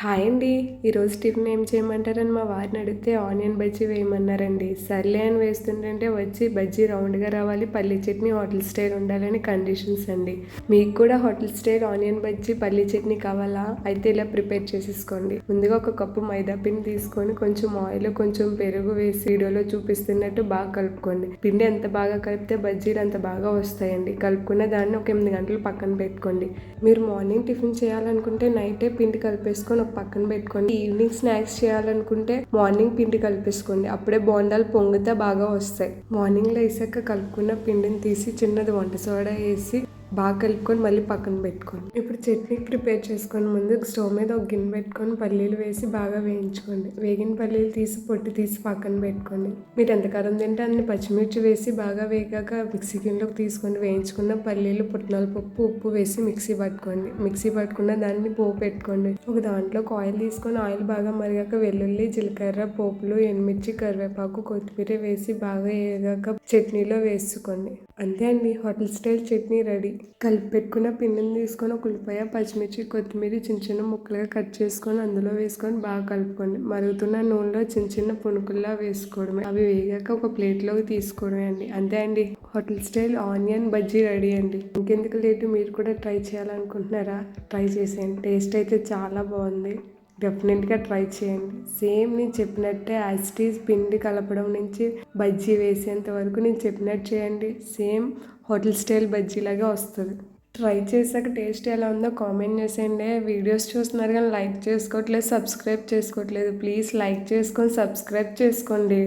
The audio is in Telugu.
హాయ్ అండి. ఈరోజు టిఫిన్ ఏం చేయమంటారని మా వారిని అడిగితే ఆనియన్ బజ్జీ వేయమన్నారండి. సర్లే అని వేస్తుంటే వచ్చి బజ్జీ రౌండ్గా రావాలి. పల్లీ చట్నీ హోటల్ స్టైల్ ఉండాలని కండిషన్స్ అండి. మీకు కూడా హోటల్ స్టైల్ ఆనియన్ బజ్జీ పల్లీ చట్నీ కావాలా? అయితే ఇలా ప్రిపేర్ చేసేసుకోండి. ముందుగా ఒక కప్పు మైదా పిండి తీసుకొని కొంచెం ఆయిల్ కొంచెం పెరుగు వేసి వీడియోలో చూపిస్తున్నట్టు బాగా కలుపుకోండి. పిండి ఎంత బాగా కలిపితే బజ్జీలు అంత బాగా వస్తాయండి. కలుపుకున్న దాన్ని ఒక ఎనిమిది గంటలు పక్కన పెట్టుకోండి. మీరు మార్నింగ్ టిఫిన్ చేయాలనుకుంటే నైటే పిండి కలిపేసుకొని ఒక పక్కన పెట్టుకోండి. ఈవినింగ్ స్నాక్స్ చేయాలనుకుంటే మార్నింగ్ పిండి కలిపేసుకోండి. అప్పుడే బోండాలు పొంగితే బాగా వస్తాయి. మార్నింగ్ వేసాక కలుపుకున్న పిండిని తీసి చిన్నది వంట సోడా వేసి బాగా కలుపుకొని మళ్ళీ పక్కన పెట్టుకోండి. ఇప్పుడు చట్నీ ప్రిపేర్ చేసుకొని ముందు స్టవ్ మీద ఒక గిన్నె పెట్టుకొని పల్లీలు వేసి బాగా వేయించుకోండి. వేగిన పల్లీలు తీసి పొట్టు తీసి పక్కన పెట్టుకోండి. మీరు ఎంత కారం తింటే అన్ని పచ్చిమిర్చి వేసి బాగా వేగాక మిక్సీ గిన్నెలోకి తీసుకొని వేయించుకున్న పల్లీలు పుట్నాల పప్పు ఉప్పు వేసి మిక్సీ పట్టుకోండి. మిక్సీ పట్టుకున్న దాన్ని పోపు పెట్టుకోండి. ఒక దాంట్లో ఆయిల్ తీసుకొని ఆయిల్ బాగా మరిగాక వెల్లుల్లి జీలకర్ర పోపులు ఎండుమిర్చి కరివేపాకు కొత్తిమీర వేసి బాగా వేగాక చట్నీలో వేసుకోండి. అంతే అండి. Hotel style chutney ready. కలిపి పెట్టుకున్న పిండిని తీసుకొని ఒక ఉల్లిపాయ పచ్చిమిర్చి కొత్తిమీర చిన్న చిన్న ముక్కలుగా కట్ చేసుకొని అందులో వేసుకొని బాగా కలుపుకోండి. మరుగుతున్న నూనెలో చిన్న చిన్న పునుకుల్లా వేసుకోవడమే. అవి వేగాక ఒక ప్లేట్లోకి తీసుకోవడమే అండి. అంతే అండి. Hotel style onion bajji ready అండి. ఇంకెందుకు లేటు మీరు కూడా ట్రై చేయాలనుకుంటున్నారా? ట్రై చేసేయండి. టేస్ట్ అయితే చాలా బాగుంది. డెఫినెట్గా ట్రై చేయండి. సేమ్ నేను చెప్పినట్టే యాస్టీస్ పిండి కలపడం నుంచి బజ్జీ వేసేంత వరకు నేను చెప్పినట్టు చేయండి. సేమ్ హోటల్ స్టైల్ బజ్జీలాగా వస్తుంది. ట్రై చేశాక టేస్ట్ ఎలా ఉందో కామెంట్ చేసేయండి. వీడియోస్ చూస్తున్నారు కానీ లైక్ చేసుకోవట్లేదు సబ్స్క్రైబ్ చేసుకోవట్లేదు. ప్లీజ్ లైక్ చేసుకొని సబ్స్క్రైబ్ చేసుకోండి.